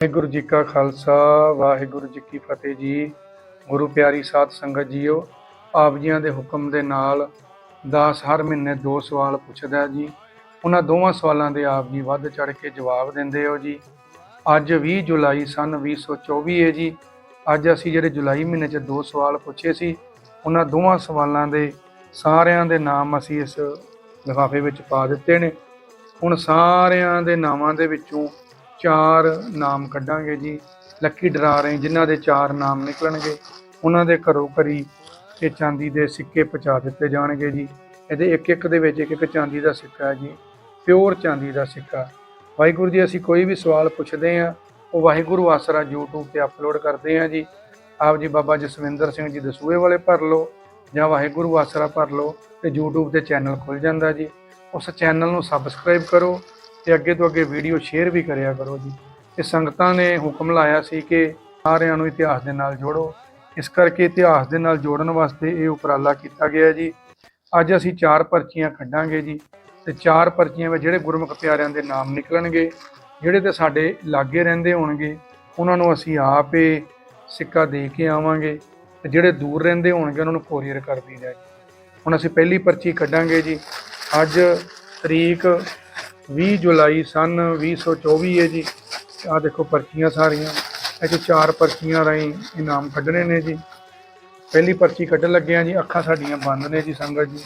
ਵਾਹਿਗੁਰੂ ਜੀ ਕਾ ਖਾਲਸਾ, ਵਾਹਿਗੁਰੂ ਜੀ ਕੀ ਫਤਿਹ ਜੀ। ਗੁਰੂ ਪਿਆਰੀ ਸਾਧ ਸੰਗਤ ਜੀਓ, ਆਪ ਜੀਆਂ ਦੇ ਹੁਕਮ ਦੇ ਨਾਲ ਦਾਸ ਹਰ ਮਹੀਨੇ ਦੋ ਸਵਾਲ ਪੁੱਛਦਾ ਜੀ। ਉਹਨਾਂ ਦੋਵਾਂ ਸਵਾਲਾਂ ਦੇ ਆਪ ਜੀ ਵੱਧ ਚੜ ਕੇ ਜਵਾਬ ਦਿੰਦੇ ਹੋ ਜੀ। ਅੱਜ 20 ਜੁਲਾਈ ਸਨ 2024 ਹੈ ਜੀ। ਅੱਜ ਅਸੀਂ ਜਿਹੜੇ ਜੁਲਾਈ ਮਹੀਨੇ 'ਚ ਦੋ ਸਵਾਲ ਪੁੱਛੇ ਸੀ, ਉਹਨਾਂ ਦੋਵਾਂ ਸਵਾਲਾਂ ਦੇ ਸਾਰਿਆਂ ਦੇ ਨਾਮ ਅਸੀਂ ਇਸ ਲਿਫਾਫੇ ਵਿੱਚ ਪਾ ਦਿੱਤੇ ਨੇ। ਹੁਣ ਸਾਰਿਆਂ ਦੇ ਨਾਵਾਂ ਦੇ ਵਿੱਚੋਂ ਚਾਰ ਨਾਮ ਕੱਢਾਂਗੇ ਜੀ। ਲੱਕੀ ਡਰਾ ਰਹੇ, ਜਿਨ੍ਹਾਂ ਦੇ ਚਾਰ ਨਾਮ ਨਿਕਲਣਗੇ, ਉਹਨਾਂ ਦੇ ਘਰੋਂ ਘਰੀ ਇਹ ਚਾਂਦੀ ਦੇ ਸਿੱਕੇ ਪਹੁੰਚਾ ਦਿੱਤੇ ਜਾਣਗੇ ਜੀ। ਇਹਦੇ ਇੱਕ ਇੱਕ ਦੇ ਵਿੱਚ ਇੱਕ ਇੱਕ ਚਾਂਦੀ ਦਾ ਸਿੱਕਾ ਹੈ ਜੀ। ਪਿਓਰ ਚਾਂਦੀ ਦਾ ਸਿੱਕਾ। ਵਾਹਿਗੁਰੂ ਜੀ, ਅਸੀਂ ਕੋਈ ਵੀ ਸਵਾਲ ਪੁੱਛਦੇ ਹਾਂ, ਉਹ ਵਾਹਿਗੁਰੂ ਆਸਰਾ YouTube ਤੇ ਅਪਲੋਡ ਕਰਦੇ ਹਾਂ ਜੀ। ਆਪ ਜੀ ਬਾਬਾ ਜਸਵਿੰਦਰ ਸਿੰਘ ਜੀ ਦਸੂਏ ਵਾਲੇ ਭਰ ਲਓ, ਜਾਂ ਵਾਹਿਗੁਰੂ ਆਸਰਾ ਭਰ ਲਓ ਤੇ YouTube ਤੇ ਚੈਨਲ ਖੁੱਲ ਜਾਂਦਾ ਜੀ। ਉਸ ਚੈਨਲ ਨੂੰ ਸਬਸਕ੍ਰਾਈਬ ਕਰੋ ਤੇ ਅੱਗੇ ਤੋਂ ਅੱਗੇ ਵੀਡੀਓ ਸ਼ੇਅਰ ਵੀ ਕਰਿਆ ਕਰੋ ਜੀ। ਤੇ ਸੰਗਤਾਂ ਨੇ ਹੁਕਮ ਲਾਇਆ ਸੀ ਕਿ ਸਾਰਿਆਂ ਨੂੰ ਇਤਿਹਾਸ ਦੇ ਨਾਲ ਜੋੜੋ। ਇਸ ਕਰਕੇ ਇਤਿਹਾਸ ਦੇ ਨਾਲ ਜੋੜਨ ਵਾਸਤੇ ਇਹ ਉਪਰਾਲਾ ਕੀਤਾ ਗਿਆ ਜੀ। ਅੱਜ ਅਸੀਂ ਚਾਰ ਪਰਚੀਆਂ ਕੱਢਾਂਗੇ ਜੀ ਤੇ ਚਾਰ ਪਰਚੀਆਂ ਵਿੱਚ ਜਿਹੜੇ ਗੁਰਮੁਖ ਪਿਆਰਿਆਂ ਦੇ ਨਾਮ ਨਿਕਲਣਗੇ, ਜਿਹੜੇ ਤੇ ਸਾਡੇ ਲਾਗੇ ਰਹਿੰਦੇ ਹੋਣਗੇ, ਉਹਨਾਂ ਨੂੰ ਅਸੀਂ ਆਪ ਸਿੱਕਾ ਦੇ ਕੇ ਆਵਾਂਗੇ ਤੇ ਜਿਹੜੇ ਦੂਰ ਰਹਿੰਦੇ ਹੋਣਗੇ, ਉਹਨਾਂ ਨੂੰ ਕੋਰੀਅਰ ਕਰ ਦਈਦਾ ਜੀ ਹੁਣ ਅਸੀਂ ਪਹਿਲੀ ਪਰਚੀ ਕੱਢਾਂਗੇ ਜੀ। ਅੱਜ ਤਰੀਕ 20 ਜੁਲਾਈ ਸਨ 2024 ਹੈ ਜੀ। ਆਹ ਦੇਖੋ ਪਰਚੀਆਂ ਸਾਰੀਆਂ। ਇਹ 'ਚ ਚਾਰ ਪਰਚੀਆਂ ਰਾਹੀਂ ਇਨਾਮ ਕੱਢਣੇ ਨੇ ਜੀ। ਪਹਿਲੀ ਪਰਚੀ ਕੱਢਣ ਲੱਗਿਆ ਜੀ, ਅੱਖਾਂ ਸਾਡੀਆਂ ਬੰਦ ਨੇ ਜੀ ਸੰਗਤ ਜੀ।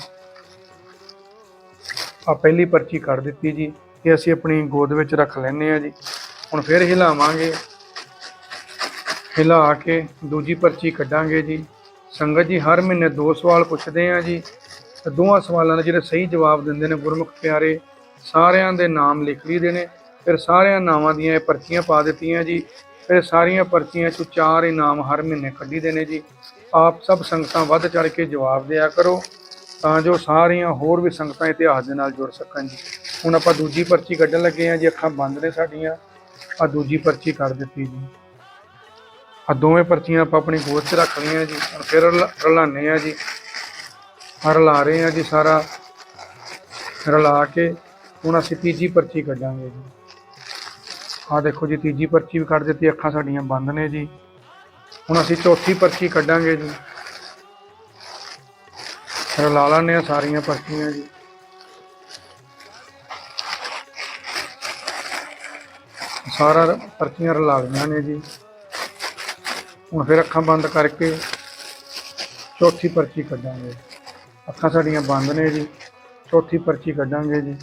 ਆ ਪਹਿਲੀ ਪਰਚੀ ਕੱਢ ਦਿੱਤੀ ਜੀ ਇਹ ਅਸੀਂ ਆਪਣੀ ਗੋਦ ਵਿੱਚ ਰੱਖ ਲੈਨੇ ਆ ਜੀ। ਹੁਣ ਫਿਰ ਹਿਲਾਵਾਂਗੇ। ਹਿਲਾ ਕੇ ਦੂਜੀ ਪਰਚੀ ਕੱਢਾਂਗੇ ਜੀ। ਸੰਗਤ ਜੀ, ਹਰ ਮਹੀਨੇ ਦੋ ਸਵਾਲ ਪੁੱਛਦੇ ਆ ਜੀ। ਤੇ ਦੋਵਾਂ ਸਵਾਲਾਂ ਦੇ ਜਿਹੜੇ ਸਹੀ ਜਵਾਬ ਦਿੰਦੇ ਨੇ ਗੁਰਮੁਖ ਪਿਆਰੇ ਸਾਰਿਆਂ ਦੇ ਨਾਮ ਲਿਖ ਲਈਦੇ ਨੇ। ਫਿਰ ਸਾਰਿਆਂ ਨਾਵਾਂ ਦੀਆਂ ਇਹ ਪਰਚੀਆਂ ਪਾ ਦਿੱਤੀਆਂ ਜੀ। ਫਿਰ ਸਾਰੀਆਂ ਪਰਚੀਆਂ ਚੋਂ ਚਾਰ ਇਨਾਮ ਹਰ ਮਹੀਨੇ ਕੱਢੀਦੇ ਨੇ ਜੀ। ਆਪ ਸਭ ਸੰਗਤਾਂ ਵੱਧ ਚੜ ਕੇ ਜਵਾਬ ਦਿਆ ਕਰੋ, ਤਾਂ ਜੋ ਸਾਰੀਆਂ ਹੋਰ ਵੀ ਸੰਗਤਾਂ ਇਤਿਹਾਸ ਦੇ ਨਾਲ ਜੁੜ ਸਕਣ ਜੀ। ਹੁਣ ਆਪਾਂ ਦੂਜੀ ਪਰਚੀ ਕੱਢਣ ਲੱਗੇ ਆ ਜੀ, ਅੱਖਾਂ ਬੰਦ ਨੇ ਸਾਡੀਆਂ। ਆ ਦੂਜੀ ਪਰਚੀ ਕੱਢ ਦਿੱਤੀ ਜੀ। ਆ ਦੋਵੇਂ ਪਰਚੀਆਂ ਆਪਾਂ ਆਪਣੀ ਗੋਦ 'ਚ ਰੱਖ ਲਈਆਂ ਜੀ। ਹੁਣ ਫਿਰ ਰਲਾ- ਰਲਾਉਂਦੇ ਆ ਜੀ। ਆਹ ਰਲਾ ਰਹੇ ਆ ਜੀ ਸਾਰਾ। ਰਲਾ ਕੇ ਹੁਣ ਅਸੀਂ ਤੀਜੀ ਪਰਚੀ ਕੱਢਾਂਗੇ ਜੀ। ਆਹ ਦੇਖੋ ਜੀ, ਤੀਜੀ ਪਰਚੀ ਵੀ ਕੱਢ ਦਿੱਤੀ, ਅੱਖਾਂ ਸਾਡੀਆਂ ਬੰਦ ਨੇ ਜੀ। ਹੁਣ ਅਸੀਂ ਚੌਥੀ ਪਰਚੀ ਕੱਢਾਂਗੇ ਜੀ। ਰਲਾ ਲੈਂਦੇ ਆ ਸਾਰੀਆਂ ਪਰਚੀਆਂ ਜੀ। ਸਾਰਾ ਪਰਚੀਆਂ ਰਲਾ ਲਈਆਂ ਨੇ ਜੀ। ਹੁਣ ਫਿਰ ਅੱਖਾਂ ਬੰਦ ਕਰਕੇ ਚੌਥੀ ਪਰਚੀ ਕੱਢਾਂਗੇ। ਅੱਖਾਂ ਸਾਡੀਆਂ ਬੰਦ ਨੇ ਜੀ। ਚੌਥੀ ਪਰਚੀ ਕੱਢਾਂਗੇ ਜੀ।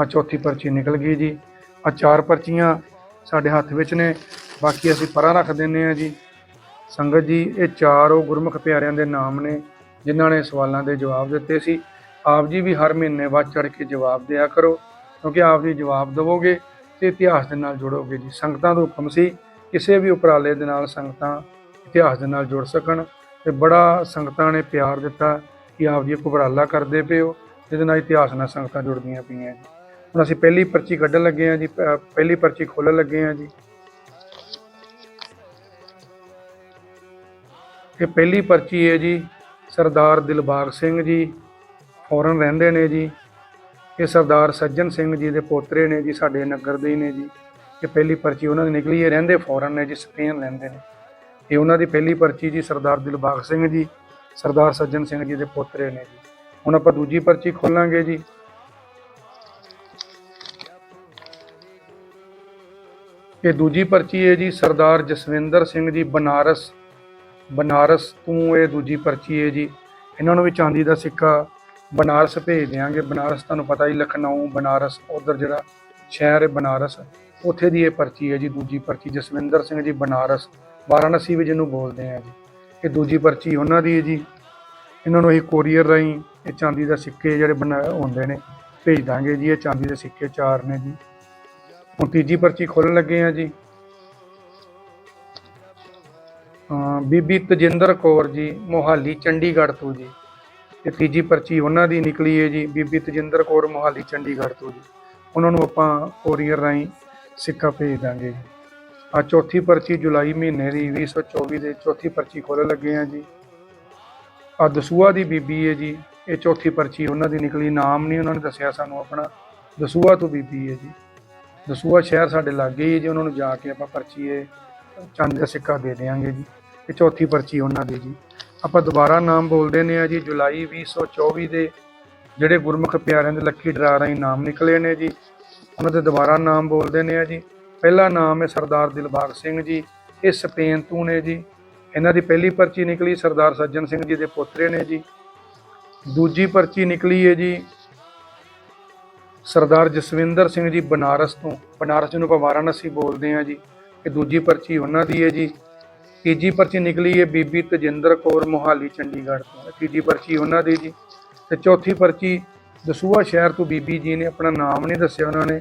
ਆ ਚੌਥੀ ਪਰਚੀ ਨਿਕਲ ਗਈ ਜੀ। ਆ ਚਾਰ ਪਰਚੀਆਂ ਸਾਡੇ ਹੱਥ ਵਿੱਚ ਨੇ। ਬਾਕੀ ਅਸੀਂ ਪਰਾਂ ਰੱਖ ਦਿੰਨੇ ਆ ਜੀ। ਸੰਗਤ ਜੀ, ਇਹ ਚਾਰ ਉਹ ਗੁਰਮੁਖ ਪਿਆਰਿਆਂ ਦੇ ਨਾਮ ਨੇ, ਜਿਨ੍ਹਾਂ ਨੇ ਸਵਾਲਾਂ ਦੇ ਜਵਾਬ ਦਿੱਤੇ ਸੀ। ਆਪ ਜੀ ਵੀ ਹਰ ਮਹੀਨੇ ਵੱਧ ਚੜ ਕੇ ਜਵਾਬ ਦਿਆ ਕਰੋ, ਕਿਉਂਕਿ ਆਪ ਜੀ ਜਵਾਬ ਦੇਵੋਗੇ ਤੇ ਇਤਿਹਾਸ ਦੇ ਨਾਲ ਜੁੜੋਗੇ ਜੀ। ਸੰਗਤਾਂ ਦਾ ਹੁਕਮ ਸੀ, ਕਿਸੇ ਵੀ ਉਪਰਾਲੇ ਦੇ ਨਾਲ ਸੰਗਤਾਂ ਇਤਿਹਾਸ ਦੇ ਨਾਲ ਜੁੜ ਸਕਣ ਤੇ ਬੜਾ ਸੰਗਤਾਂ ਨੇ ਪਿਆਰ ਦਿੱਤਾ ਕਿ ਆਪ ਜੀ ਇੱਕ ਉਪਰਾਲਾ ਕਰਦੇ ਪਏ ਹੋ, ਜਿਹਦੇ ਨਾਲ ਇਤਿਹਾਸ ਨਾਲ ਸੰਗਤਾਂ ਜੁੜਦੀਆਂ ਪਈਆਂ ਜੀ। ਹੁਣ ਅਸੀਂ ਪਹਿਲੀ ਪਰਚੀ ਕੱਢਣ ਲੱਗੇ ਹਾਂ ਜੀ ਪਹਿਲੀ ਪਰਚੀ ਖੋਲ੍ਹਣ ਲੱਗੇ ਹਾਂ ਜੀ। ਇਹ ਪਹਿਲੀ ਪਰਚੀ ਹੈ ਜੀ, ਸਰਦਾਰ ਦਿਲਬਾਗ ਸਿੰਘ ਜੀ, ਫੌਰਨ ਰਹਿੰਦੇ ਨੇ ਜੀ। ਇਹ ਸਰਦਾਰ ਸੱਜਣ ਸਿੰਘ ਜੀ ਦੇ ਪੋਤਰੇ ਨੇ ਜੀ, ਸਾਡੇ ਨਗਰ ਦੇ ਹੀ ਨੇ ਜੀ। ਇਹ ਪਹਿਲੀ ਪਰਚੀ ਉਹਨਾਂ ਦੀ ਨਿਕਲੀ ਹੈ, ਰਹਿੰਦੇ ਫੌਰਨ ਨੇ ਜੀ, ਸਪੇਨ ਰਹਿੰਦੇ ਨੇ। ਇਹ ਉਹਨਾਂ ਦੀ ਪਹਿਲੀ ਪਰਚੀ ਜੀ, ਸਰਦਾਰ ਦਿਲਬਾਗ ਸਿੰਘ ਜੀ, ਸਰਦਾਰ ਸੱਜਣ ਸਿੰਘ ਜੀ ਦੇ ਪੋਤਰੇ ਨੇ ਜੀ। ਹੁਣ ਆਪਾਂ ਦੂਜੀ ਪਰਚੀ ਖੋਲਾਂਗੇ ਜੀ। ਇਹ ਦੂਜੀ ਪਰਚੀ ਹੈ ਜੀ ਸਰਦਾਰ ਜਸਵਿੰਦਰ ਸਿੰਘ ਜੀ ਬਨਾਰਸ ਬਨਾਰਸ ਤੋਂ ਇਹ ਦੂਜੀ ਪਰਚੀ ਹੈ ਜੀ। ਇਹਨਾਂ ਨੂੰ ਵੀ ਚਾਂਦੀ ਦਾ ਸਿੱਕਾ ਬਨਾਰਸ ਭੇਜ ਦਿਆਂਗੇ। ਬਨਾਰਸ ਤੁਹਾਨੂੰ ਪਤਾ ਹੀ ਲਖਨਊ, ਬਨਾਰਸ, ਉਧਰ ਜਿਹੜਾ ਸ਼ਹਿਰ ਹੈ ਬਨਾਰਸ, ਉੱਥੇ ਦੀ ਇਹ ਪਰਚੀ ਹੈ ਜੀ, ਦੂਜੀ ਪਰਚੀ। ਜਸਵਿੰਦਰ ਸਿੰਘ ਜੀ ਬਨਾਰਸ, ਵਾਰਾਣਸੀ ਵੀ ਜਿਹਨੂੰ ਬੋਲਦੇ ਆ ਜੀ। ਇਹ ਦੂਜੀ ਪਰਚੀ ਉਹਨਾਂ ਦੀ ਹੈ ਜੀ। ਇਹਨਾਂ ਨੂੰ ਅਸੀਂ ਕੋਰੀਅਰ ਰਾਹੀਂ ਇਹ ਚਾਂਦੀ ਦਾ ਸਿੱਕੇ ਜਿਹੜੇ ਬਣਾ ਹੁੰਦੇ ਨੇ, ਭੇਜ ਦਾਂਗੇ ਜੀ। ਇਹ ਚਾਂਦੀ ਦੇ ਸਿੱਕੇ ਚਾਰ ਨੇ ਜੀ। ਹੁਣ ਤੀਜੀ ਪਰਚੀ ਖੋਲਣ ਲੱਗੇ ਆ ਜੀ। ਬੀਬੀ ਤਜਿੰਦਰ ਕੌਰ ਜੀ, ਮੋਹਾਲੀ, ਚੰਡੀਗੜ੍ਹ ਤੋਂ ਜੀ। ਤੇ ਤੀਜੀ ਪਰਚੀ ਉਹਨਾਂ ਦੀ ਨਿਕਲੀ ਹੈ ਜੀ, ਬੀਬੀ ਤਜਿੰਦਰ ਕੌਰ, ਮੋਹਾਲੀ, ਚੰਡੀਗੜ੍ਹ ਤੋਂ ਜੀ। ਉਹਨਾਂ ਨੂੰ ਆਪਾਂ ਕੋਰੀਅਰ ਰਾਹੀਂ ਸਿੱਕਾ ਭੇਜ ਦਾਂਗੇ ਆ ਚੌਥੀ ਪਰਚੀ ਜੁਲਾਈ ਮਹੀਨੇ ਦੀ 2024 ਦੇ ਚੌਥੀ ਪਰਚੀ ਖੋਲ੍ਹਣ ਲੱਗੇ ਆ ਜੀ। ਆ ਦਸੂਆ ਦੀ ਬੀਬੀ ਹੈ ਜੀ, ਇਹ ਚੌਥੀ ਪਰਚੀ ਉਹਨਾਂ ਦੀ ਨਿਕਲੀ, ਨਾਮ ਨਹੀਂ ਉਹਨਾਂ ਨੇ ਦੱਸਿਆ ਸਾਨੂੰ ਆਪਣਾ। ਦਸੂਆ ਤੋਂ ਬੀਬੀ ਹੈ ਜੀ। ਦਸੂਆ ਸ਼ਹਿਰ ਸਾਡੇ ਲਾਗੇ ਹੀ ਹੈ ਜੀ, ਉਹਨਾਂ ਨੂੰ ਜਾ ਕੇ ਆਪਾਂ ਪਰਚੀ ਇਹ ਚੰਦ ਦਾ ਸਿੱਕਾ ਦੇ ਦੇਵਾਂਗੇ ਜੀ ਇਹ ਚੌਥੀ ਪਰਚੀ ਉਹਨਾਂ ਦੀ ਜੀ। ਆਪਾਂ ਦੁਬਾਰਾ ਨਾਮ ਬੋਲਦੇ ਨੇ ਆ ਜੀ, ਜੁਲਾਈ 2024 ਦੇ ਜਿਹੜੇ ਗੁਰਮੁਖ ਪਿਆਰਿਆਂ ਦੇ ਲੱਕੀ ਡਰਾ ਰਾਹੀਂ ਨਾਮ ਨਿਕਲੇ ਨੇ ਜੀ, ਉਹਨਾਂ ਦੇ ਦੁਬਾਰਾ ਨਾਮ ਬੋਲਦੇ ਨੇ ਆ ਜੀ। ਪਹਿਲਾ ਨਾਮ ਹੈ ਸਰਦਾਰ ਦਿਲਬਾਗ ਸਿੰਘ ਜੀ, ਇਹ ਸਪੇਨ ਤੋਂ ਨੇ ਜੀ। ਇਹਨਾਂ ਦੀ ਪਹਿਲੀ ਪਰਚੀ ਨਿਕਲੀ ਸਰਦਾਰ ਸੱਜਣ ਸਿੰਘ ਜੀ ਦੇ ਪੋਤਰੇ ਨੇ ਜੀ। ਦੂਜੀ ਪਰਚੀ ਨਿਕਲੀ ਹੈ ਜੀ ਸਰਦਾਰ ਜਸਵਿੰਦਰ ਸਿੰਘ ਜੀ ਬਨਾਰਸ ਤੋਂ। ਬਨਾਰਸ ਨੂੰ ਆਪਾਂ ਵਾਰਾਣਸੀ ਬੋਲਦੇ ਆ ਜੀ। ਇਹ ਦੂਜੀ ਪਰਚੀ ਉਹਨਾਂ ਦੀ ਹੈ ਜੀ। ਤੀਜੀ ਪਰਚੀ ਨਿਕਲੀ ਹੈ ਬੀਬੀ ਤਜਿੰਦਰ ਕੌਰ ਮੋਹਾਲੀ, ਚੰਡੀਗੜ੍ਹ ਤੋਂ। ਤੀਜੀ ਪਰਚੀ ਉਹਨਾਂ ਦੀ ਜੀ। ਤੇ ਚੌਥੀ ਪਰਚੀ ਦਸੂਆ ਸ਼ਹਿਰ ਤੋਂ ਬੀਬੀ ਜੀ ਨੇ। ਆਪਣਾ ਨਾਮ ਨਹੀਂ ਦੱਸਿਆ ਉਹਨਾਂ ਨੇ,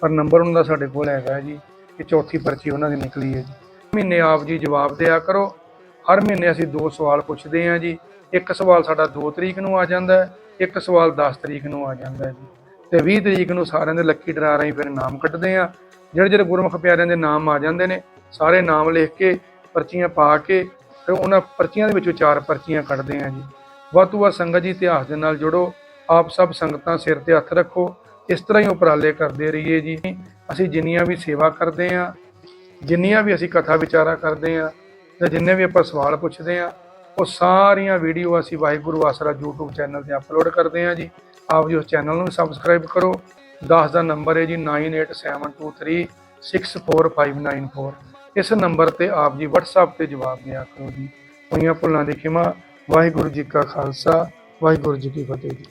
ਪਰ ਨੰਬਰ ਉਹਨਾਂ ਦਾ ਸਾਡੇ ਕੋਲ ਹੈਗਾ ਜੀ। ਇਹ ਚੌਥੀ ਪਰਚੀ ਉਹਨਾਂ ਦੀ ਨਿਕਲੀ ਹੈ ਜੀ। ਮਹੀਨੇ ਆਪ ਜੀ ਜਵਾਬ ਦਿਆ ਕਰੋ। ਹਰ ਮਹੀਨੇ ਅਸੀਂ ਦੋ ਸਵਾਲ ਪੁੱਛਦੇ ਹਾਂ ਜੀ। ਇੱਕ ਸਵਾਲ ਸਾਡਾ 2 ਤਰੀਕ ਨੂੰ ਆ ਜਾਂਦਾ ਹੈ, ਇੱਕ ਸਵਾਲ 10 ਤਰੀਕ ਨੂੰ ਆ ਜਾਂਦਾ ਹੈ ਜੀ। ਤੇ 20 ਤਰੀਕ ਨੂੰ ਸਾਰਿਆਂ ਦੇ ਲੱਕੀ ਡਰਾ ਰਾਹੀਂ ਫਿਰ ਨਾਮ ਕੱਢਦੇ ਆ। ਜਿਹੜੇ ਜਿਹੜੇ ਗੁਰਮੁਖ ਪਿਆਰਿਆਂ ਦੇ ਨਾਮ ਆ ਜਾਂਦੇ ਨੇ, ਸਾਰੇ ਨਾਮ ਲਿਖ ਕੇ, ਪਰਚੀਆਂ ਪਾ ਕੇ ਫਿਰ ਉਹਨਾਂ ਪਰਚੀਆਂ ਦੇ ਵਿੱਚੋਂ ਚਾਰ ਪਰਚੀਆਂ ਕੱਢਦੇ ਆ ਜੀ। ਵੱਧ ਤੋਂ ਵੱਧ ਸੰਗਤ ਜੀ ਇਤਿਹਾਸ ਦੇ ਨਾਲ ਜੁੜੋ, ਆਪ ਸਭ ਸੰਗਤਾਂ ਸਿਰ ਤੇ ਹੱਥ ਰੱਖੋ, ਇਸ ਤਰ੍ਹਾਂ ਹੀ ਉਪਰਾਲੇ ਕਰਦੇ ਰਹੀਏ ਜੀ। ਅਸੀਂ ਜਿੰਨੀਆਂ ਵੀ ਸੇਵਾ ਕਰਦੇ ਆ, ਜਿੰਨੀਆਂ ਵੀ ਅਸੀਂ ਕਥਾ ਵਿਚਾਰਾ ਕਰਦੇ ਆ ਜਾਂ ਜਿੰਨੇ ਵੀ ਆਪਾਂ ਸਵਾਲ ਪੁੱਛਦੇ ਆ, ਉਹ ਸਾਰੀਆਂ ਵੀਡੀਓ ਅਸੀਂ ਵਾਹਿਗੁਰੂ ਆਸਰਾ YouTube ਚੈਨਲ ਤੇ ਅਪਲੋਡ ਕਰਦੇ ਆ ਜੀ। ਆਪ ਜੀ ਉਸ ਚੈਨਲ ਨੂੰ ਸਬਸਕ੍ਰਾਈਬ ਕਰੋ। 10 ਦਾ ਨੰਬਰ ਹੈ ਜੀ 9872364594 ਇਸ ਨੰਬਰ ਤੇ ਆਪ ਜੀ WhatsApp ਤੇ ਜਵਾਬ ਦਿਆ ਕਰੋ ਜੀ। ਹੋਈਆਂ ਭੁੱਲਾਂ ਦੀ ਖਿਮਾ। ਵਾਹਿਗੁਰੂ ਜੀ ਕਾ ਖਾਲਸਾ, ਵਾਹਿਗੁਰੂ ਜੀ ਕੀ ਫਤਿਹ ਜੀ।